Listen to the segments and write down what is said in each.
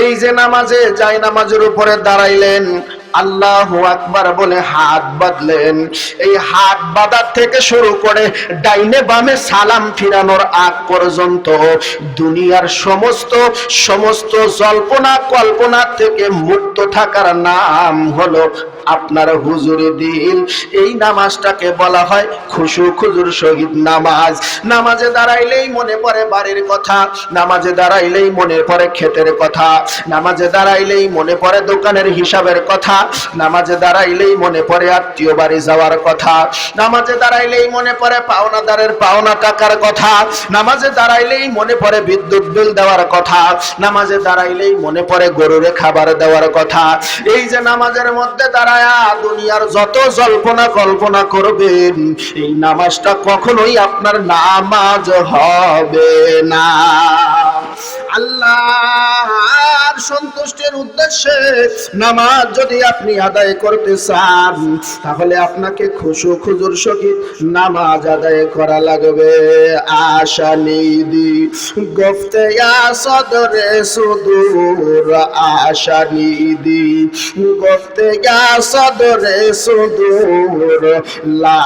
এই যে নামাজে যাই নামাজের উপরে দাঁড়াইলেন আল্লাহ আকবার বলে হাত বাঁধলেন। এই হাত বাঁধার থেকে শুরু করে ডাইনে বামে সালাম ফিরানোর আগ পর্যন্ত দুনিয়ার সমস্ত সমস্ত জল্পনা কল্পনা থেকে মুক্ত থাকার নাম হলো আপনার হুজুরে দিল। এই নামাজটাকে বলা হয় খুশু খুজুর শহীদ নামাজ। নামাজে দাঁড়াইলেই মনে পড়ে বাড়ির কথা, নামাজে দাঁড়াইলেই মনে পড়ে ক্ষেতের কথা, নামাজে দাঁড়াইলেই মনে পড়ে দোকানের হিসাবের কথা নামাজে দাঁড়াইলেই মনে পড়ে আত্মীয় বাড়ি যাওয়ার কথা, নামাজে দাঁড়াইলেই মনে পড়ে পাওনাদারের পাওনা টাকার কথা, নামাজে দাঁড়াইলেই মনে পড়ে বিদ্যুৎ বিল দেওয়ার কথা, নামাজে দাঁড়াইলেই মনে পড়ে গরুরে খাবার দেওয়ার কথা। এই যে নামাজের মধ্যে দাঁড়ায়া দুনিয়ার যত জল্পনা কল্পনা করবেন, এই নামাজটা কখনোই আপনার নামাজ হবে না। আল্লাহর সন্তুষ্টির উদ্দেশ্যে নামাজ যদি আপনি আদায় করতে চান, তাহলে আপনাকে খুশু খুজুর সহিত নামাজ আদায় করা লাগবে। আশা নিদি গফতে সদরে সুদূর, আশা নিদি গফতে সদরে সুদূর, লা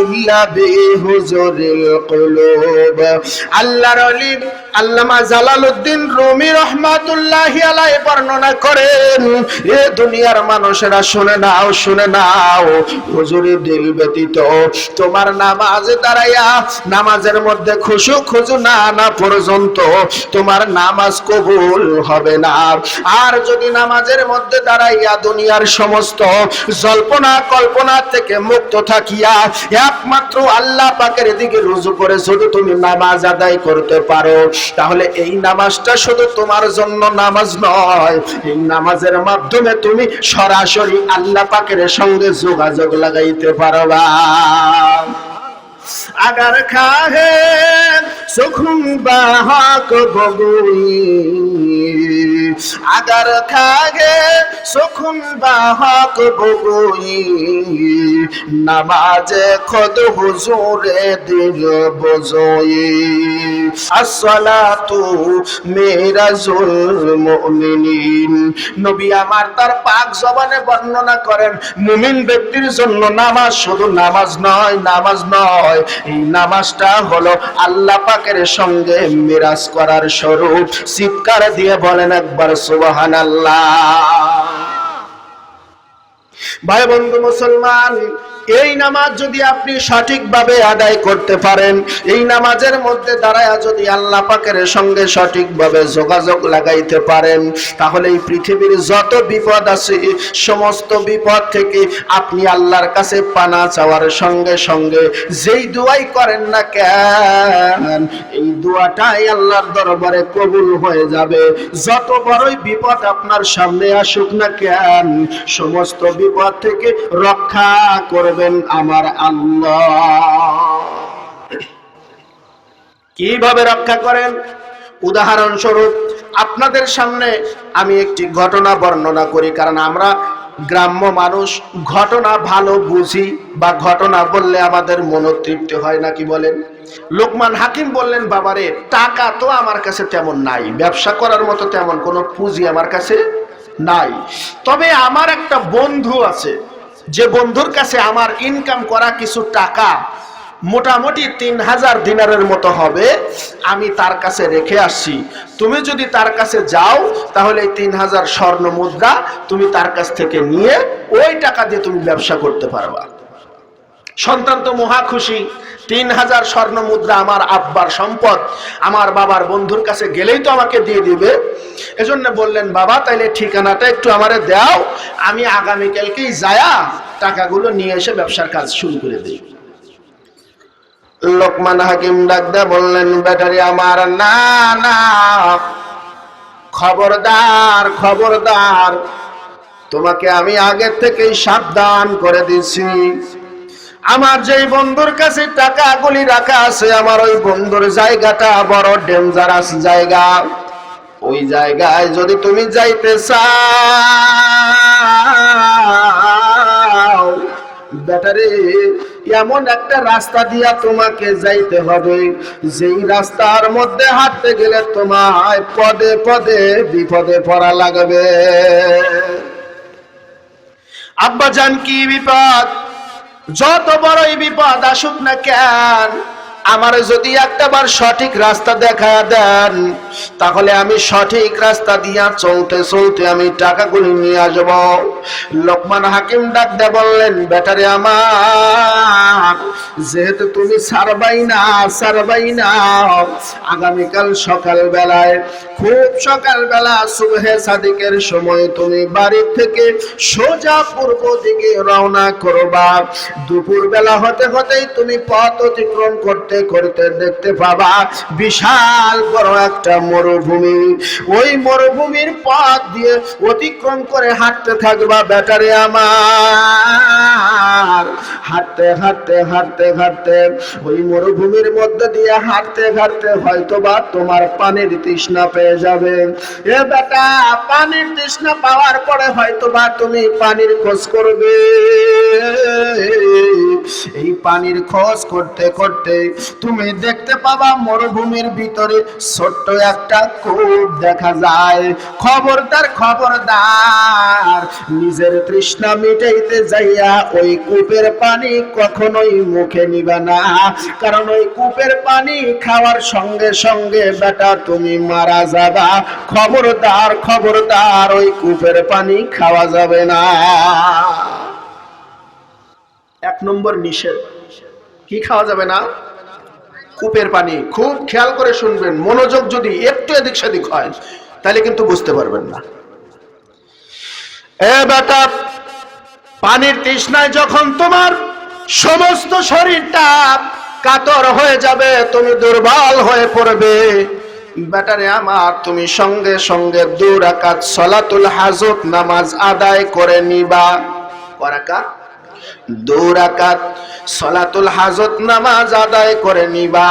ইল্লা বিহুজুরিল কুলুব। আল্লাহর আল্লামা জালালউদ্দিন রুমি রহমাতুল্লাহ আলাই বর্ণনা করেন, এ দুনিয়ার মানুষেরা শুনে নাও শুনে নাও হুজুরি দিল ব্যতীত তোমার নামাজ দাঁড়াইয়া নামাজের মধ্যে খুশু খুজু না না পর্যন্ত তোমার নামাজ কবুল হবে না। আর যদি নামাজের মধ্যে দাঁড়াইয়া দুনিয়ার সমস্ত জল্পনা কল্পনা থেকে মুক্ত থাকিয়া একমাত্র আল্লাহ পাকের দিকে রুজু করে শুধু তুমি নামাজ আদায় করতে পারো। তাহলে এই নামাজটা শুধু তোমার জন্য নামাজ নয়, এই নামাজের মাধ্যমে তুমি সরাসরি আল্লাহ পাকের সঙ্গে যোগাযোগ লাগাইতে পারবা। আগার খাহে সুখুম বাহক বগুই। আগার খাগে সুখুম বাহক বগুই নামাজে খদ হুজুরে দিল বজই আসসালাতু মিরাজুল মুমিনিন। নবী আমার তার পাক জবানে বর্ণনা করেন, মুমিন ব্যক্তির জন্য নামাজ শুধু নামাজ নয় নামাজ নয়। এই নামাজটা হলো আল্লাহ পাকের সঙ্গে মিরাজ করার স্বরূপ। চিৎকার দিয়ে বলেন একবার। সুবহানাল্লাহ। ভাই বন্ধু মুসলমান এই নামাজ যদি আপনি সঠিকভাবে আদায় করতে পারেন, এই নামাজের মধ্যে দাঁড়ায় যদি আল্লাহ পাকের সঙ্গে সঠিকভাবে যোগাযোগ লাগাইতে পারেন, তাহলে এই পৃথিবীর যত বিপদ আছে, সমস্ত বিপদ থেকে আপনি আল্লাহর কাছে পানা চাওয়ার সঙ্গে সঙ্গে যেই দুয়াই করেন না কেন, এই দোয়াটাই আল্লাহর দরবারে কবুল হয়ে যাবে। যত বড়ই বিপদ আপনার সামনে আসুক না কেন, সমস্ত বিপদ থেকে রক্ষা করবেন আমার আল্লাহ। কীভাবে রক্ষা করেন? উদাহরণস্বরূপ, আপনাদের সামনে আমি একটি ঘটনা বর্ণনা করি, কারণ আমরা গ্রাম্য মানুষ, ঘটনা ভালো বুঝি বা ঘটনা বললে আমাদের মনোতৃপ্তি হয় নাকি বলেন? লোকমান হাকিম বললেন, বাবারে, টাকা তো আমার কাছে তেমন নাই, ব্যবসা করার মতো তেমন কোনো পুঁজি আমার কাছে নাই। তবে আমার একটা বন্ধু আছে যে বন্ধুর কাছে আমার ইনকাম করা কিছু টাকা মোটামুটি তিন হাজার দিনারের মতো হবে, আমি তার কাছে রেখে আসছি। তুমি যদি তার কাছে যাও, তাহলে এই তিন হাজার স্বর্ণ মুদ্রা তুমি তার কাছ থেকে নিয়ে ওই টাকা দিয়ে তুমি ব্যবসা করতে পারবা। সন্তান তো মহা খুশি। তিন হাজার স্বর্ণ মুদ্রা আমার আব্বার সম্পদ। আমার বাবার বন্ধুর কাছে গেলেই তো আমাকে দিয়ে দিবে। এজন্য বললেন, বাবা, তাইলে ঠিকানাটা একটু আমারে দাও। আমি আগামীকালকেই যায়া টাকাগুলো নিয়ে এসে ব্যবসার কাজ শুরু করে দিই। লোকমান হাকিম ডাকদা বললেন, ব্যাটারি আমার, না না। খবরদার খবরদার। তোমাকে আমি আগে থেকেই সাবধান করে দিছি আমার যেই বন্ধুর কাছে টাকাগুলি রাখা আছে, আমার ওই বন্ধুর জায়গাটা বড় ডেঞ্জারাস জায়গা। ওই জায়গায় যদি তুমি যাইতে চাও, ব্যাটারে, এমন একটা রাস্তা দিয়া তোমাকে যাইতে হবে, যেই রাস্তার মধ্যে হাঁটতে গেলে তোমায় পদে পদে বিপদে পড়া লাগবে। আব্বা জান কি বিপদ? যত বড়ই বিপদ আসুক না কেন আমার যদি একটাবার সঠিক রাস্তা দেখা দেন, তাহলে আমি সঠিক রাস্তা দিয়া চলতে চলতে আমি টাকাগুলি নিয়ে আসব লোকমান হাকিম ডাক দে বললেন ব্যাটারে আমার, যেহেতু তুমি সারবাই না সারবাই না, আগামীকাল সকাল বেলায় খুব সকাল বেলা সুবহে সাদিকের সময় তুমি বাড়ি থেকে সোজা পূর্ব দিকে রওনা করবা। দুপুর বেলা হতে হতেই তুমি পথ অতিক্রম করতে করতে করতে দেখতে পাবা বিশাল বড় একটা মরুভূমি। ওই মরুভূমির পথ দিয়ে অতিক্রম করে হাঁটতে থাকবা ব্যাটারে আমার। হাঁটতে হাঁটতে হাঁটতে হাঁটতে ওই মরুভূমির মধ্যে দিয়ে হাঁটতে হাঁটতে হয়তো বা তোমার পানির তৃষ্ণা পেয়ে যাবে। এ বেটা, পানির তৃষ্ণা পাওয়ার পরে হয়তো বা তুমি পানির খোঁজ করবে। এই পানির খোঁজ করতে করতে তুমি দেখতে পাবা মরুভূমির ভিতরে ছোট্ট একটা কূপ দেখা যায়। খবরদার খবরদার, নিজের তৃষ্ণা মিটাইতে যাইয়া ওই কূপের পানি কখনোই মুখে নিবে না। কারণ ওই কূপের পানি খাওয়ার সঙ্গে সঙ্গে বেটা তুমি মারা যাবা। খবরদার খবরদার, ওই কূপের পানি খাওয়া যাবে না। এক নম্বর নিষেধ। কি খাওয়া যাবে না? কূপের পানি। খুব খেয়াল করে শুনবেন, মনোযোগ যদি একটু এদিক সেদিক হয়, তাহলে কিন্তু বুঝতে পারবেন না। এ বেটা, পানির তৃষ্ণায় যখন তোমার সমস্ত শরীরটা কাতর হয়ে যাবে, তুমি দুর্বল হয়ে পড়বে। বেটারে আমার, তুমি সঙ্গে সঙ্গে দু রাকাত সলাতুল হাজত নামাজ আদায় করে নিবা। করাকাত দু রাকাত সলাতুল হাজত নামাজ আদায় করে নিবা।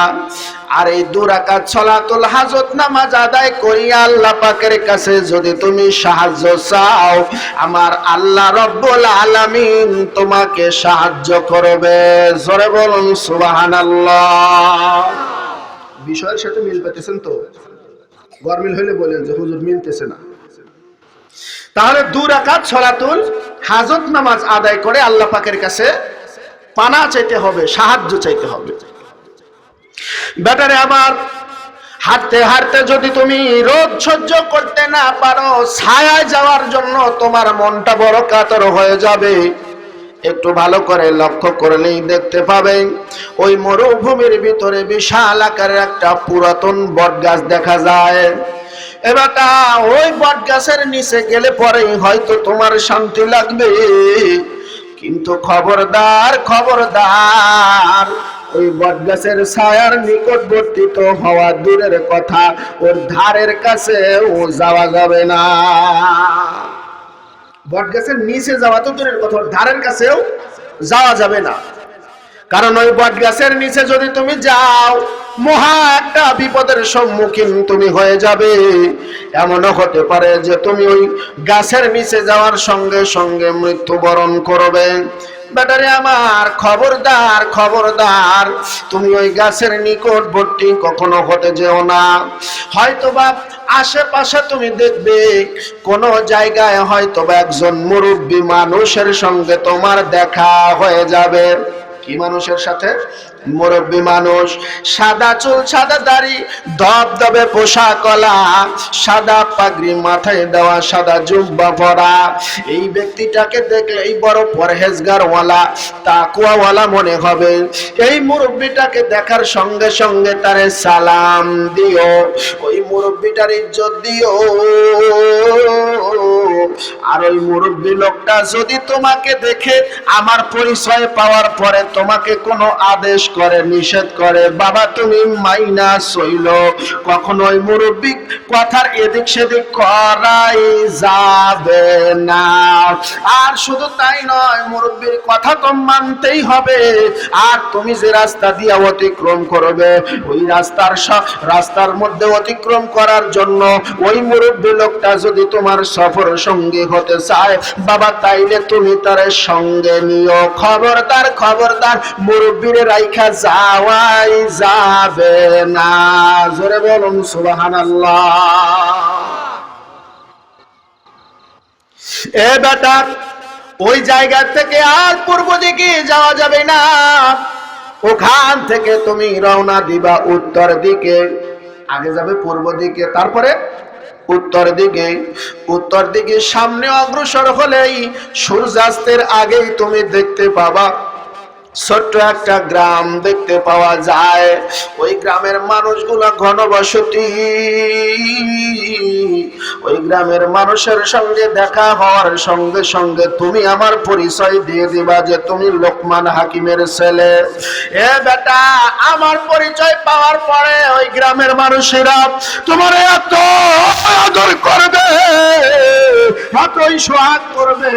আর এই দু রাকাত সলাতুল হাজত নামাজ আদায় করিয়া আল্লাহ পাকের কাছে যদি তুমি সাহায্য চাও আমার আল্লাহ রব্বুল আলামিন তোমাকে সাহায্য করবে। জোরে বলুন সুবহানাল্লাহ। বিষয়ের সাথে মিল পেতেছেন তো? গরমিল হইলে বলেন যে হুজুর মিলতেছে না। তাহলে দু রাকাত সলাতুল হাজত নামাজ আদায় করে আল্লাহ পাকের কাছে পানা চাইতে হবে, সাহায্য চাইতে হবে। ব্যাটারে আমার হাঁটতে হাঁটতে যদি তুমি রোদ সহ্য করতে না পারো, ছায়ায় যাওয়ার জন্য তোমার মনটা বড় কাতর হয়ে যাবে। একটু ভালো করে লক্ষ্য করলেই দেখতে পাবেন ওই মরুভূমির ভিতরে বিশাল আকারের একটা পুরাতন বট গাছ দেখা যায়। এবারটা ওই বট গাছের নিচে গেলে পরেই হয়তো তোমার শান্তি লাগবে। কিন্তু খবরদার খবরদার, ওই বটগাছের ছায়ার নিকটবর্তী তো হওয়া দূরের কথা ওর ধারের কাছে ও যাওয়া যাবে না। বটগাছের নিচে যাওয়া তো দূরের কথা, ওর ধারের কাছেও যাওয়া যাবে না। কারণ ওই বট গাছের নিচে যদি তুমি যাও, মহা একটা বিপদের সম্মুখীন তুমি হয়ে যাবে। এমনও হতে পারে যে তুমি ওই গাছের নিচে যাওয়ার সঙ্গে সঙ্গে মৃত্যুবরণ করবে। ব্যাটারে আমার খবরদার খবরদার, তুমি ওই গাছের নিকটবর্তী কখনো হতে যেও না। হয়তোবা আশেপাশে তুমি দেখবে, কোন জায়গায় হয়তোবা একজন মুরব্বী মানুষের সঙ্গে তোমার দেখা হয়ে যাবে। কি মানুষের সাথে মুরব্বী মানুষ, সাদা চুল, সাদা দাড়ি দবদবে পোশাক কলা, সাদা পাগড়ি মাথায় দেওয়া সাদা জুব্বা পরা। এই ব্যক্তিটাকে দেখলে এই বড় পরহেজগার ওয়ালা তাকুয়াওয়ালা মনে হবে। এই মুরব্বীটাকে দেখার সঙ্গে সঙ্গে তারে সালাম দিও। ওই মুরব্বীটার ইজ্জত দিও। আর ওই মুরব্বী লোকটা যদি তোমাকে দেখে আমার পরিচয় পাওয়ার পরে তোমাকে কোনো আদেশ করে, নিষেধ করে, বাবা, তুমি মাইনা সইল। কখনোই মুরব্বী কথার এদিক সেদিক করাই যাবে না। আর শুধু তাই নয়, মুরব্বীর কথা তো মানতেই হবে। আর তুমি যে রাস্তা দিয়ে অতিক্রম করবে, ওই রাস্তার রাস্তার মধ্যে অতিক্রম করার জন্য ওই মুরব্বী লোকটা যদি তোমার সফর সঙ্গী হতে চায়, বাবা, তাইলে তুমি তার সঙ্গে নিও। খবরদার খবরদার, মুরব্বীর রাইখা যাবে না। জোরে বলুন এ ওই জায়গা থেকে আর পূর্ব দিকে যাওয়া যাবে না। ওখান থেকে তুমি রওনা দিবা উত্তর দিকে। আগে যাবে পূর্ব দিকে, তারপরে উত্তর দিকে। উত্তর দিকে সামনে অগ্রসর হলেই সূর্যাস্তের আগেই তুমি দেখতে পাবা ছোট্ট একটা গ্রাম দেখতে পাওয়া যায়। ওই গ্রামের মানুষগুলো ঘনবসতি। ওই গ্রামের মানুষের সঙ্গে দেখা হওয়ার সঙ্গে সঙ্গে তুমি আমার পরিচয় দিয়ে দিবা যে তুমি লোকমান হাকিমের ছেলে। এ বেটা, আমার পরিচয় পাওয়ার পরে ওই গ্রামের মানুষেরা তোমার এত আদর করবে, এতই সোহাগ করবে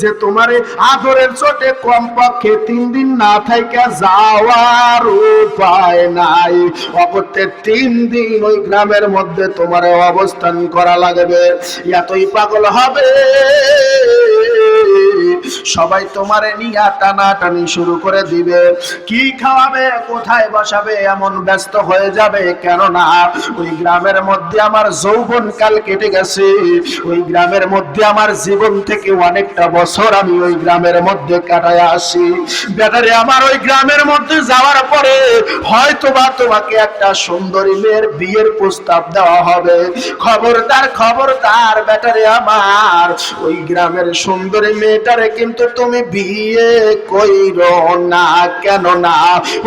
যে তোমার আদরের চোটে কমপক্ষে তিন দিন না থাইকা যাওয়ার উপায় নাই। অপরতে তিন দিন ওই গ্রামের মধ্যে তোমার অবস্থান করা লাগবে। এতই পাগল হবে। সবাই তোমারে নিয়ে টানাটানি শুরু করে দিবে। কি খাওয়াবে, কোথায় বসাবে, এমন ব্যস্ত হয়ে যাবে কেননা ওই গ্রামের মধ্যে আমার যৌবন কাল কেটে গেছে। ওই গ্রামের মধ্যে আমার জীবন থেকে অনেকটা বছর আমি ওই গ্রামের মধ্যে কাটায় আসি। বেটারে আমার ওই গ্রামের মধ্যে যাওয়ার পরে হয়তো বা তোমাকে একটা সুন্দরী মেয়ের বিয়ের প্রস্তাব দেওয়া হবে। খবরদার খবরদার বেটারে আমার, ওই গ্রামের সুন্দরী মেয়েটারে কিন্তু তুমি বিয়ে কইর না কেন না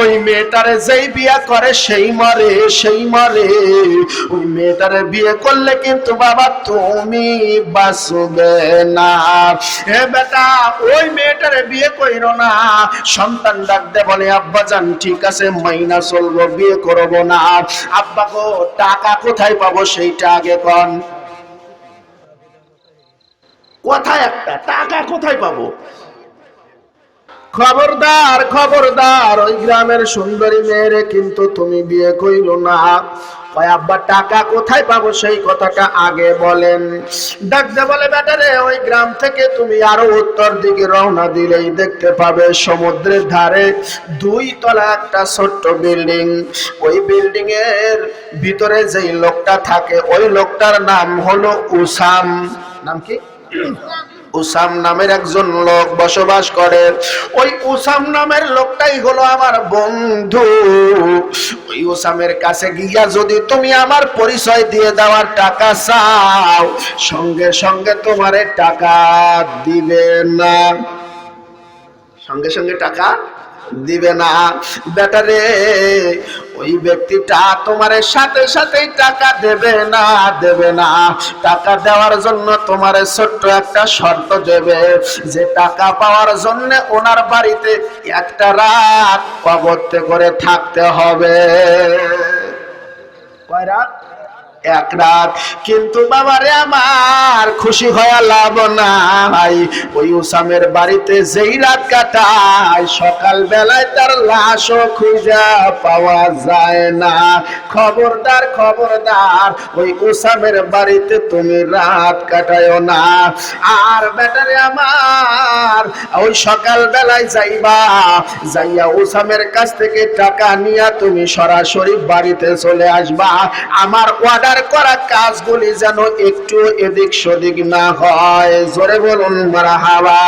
ওই মেয়েটারে যেই বিয়ে করে সেই মরে সেই মরে। ওই মেয়েটারে বিয়ে করলে কিন্তু বাবা তুমি বাঁচবে না। এ বেটা, ওই মেয়েটারে বিয়ে কইর না সন্তান ডাকতে বলে, আব্বা জান, ঠিক আছে, মাইনা চলবো, বিয়ে করব না। আব্বা গো, টাকা কোথায় পাবো সেইটা আগে কন। কোথায় একটা, টাকা কোথায় পাবো? খবরদার খবরদার, ওই গ্রামের সুন্দরী মেয়েরে কিন্তু তুমি বিয়ে কইল না। কয় আব্বা, টাকা কোথায় পাবো? সেই কথাটা আগে বলেন। ডাকতে বলে বেটারে ওই গ্রাম থেকে তুমি আরও উত্তর দিকে রওনা দিলেই দেখতে পাবে সমুদ্রের ধারে দুই তলা একটা ছোট্ট বিল্ডিং। ওই বিল্ডিং এর ভিতরে যেই লোকটা থাকে, ওই লোকটার নাম হলো উসাম। নাম কি? উসাম নামের একজন লোক বসবাস করে। ওই উসাম নামের লোকটাই হলো আমার বন্ধু। ওই উসামের কাছে গিয়া যদি তুমি আমার পরিচয় দিয়ে দেওয়ার টাকা চাও, সঙ্গে সঙ্গে তোমারে টাকা দিবে না। সঙ্গে সঙ্গে টাকা দিবে না। বেটারে ওই ব্যক্তিটা তোমার সাথে সাথে টাকা দেবে না দেবে না। টাকা দেওয়ার জন্য তোমার ছোট্ট একটা শর্ত দেবে। যে টাকা পাওয়ার জন্য ওনার বাড়িতে একটা রাত কবরতে করে থাকতে হবে। কয় রাত? এক রাত। কিন্তু আমার খুশি হয়ে লাভ নাই। ওই বাড়িতে যেই রাত কাটায় সকাল বেলায় তার খুঁজা পাওয়া যায় না। খবরদার খবরদার, ওই বাড়িতে তুমি রাত না। আর আমার, ওই সকাল বেলায় যাইবা, যাইয়া উসামের কাছ থেকে টাকা নিয়া তুমি সরাসরি বাড়িতে চলে আসবা। আমার অর্ডার করা কাজগুলি যেন একটু এদিক সদিক না হয়। জোরে বলুন মারা হাওয়া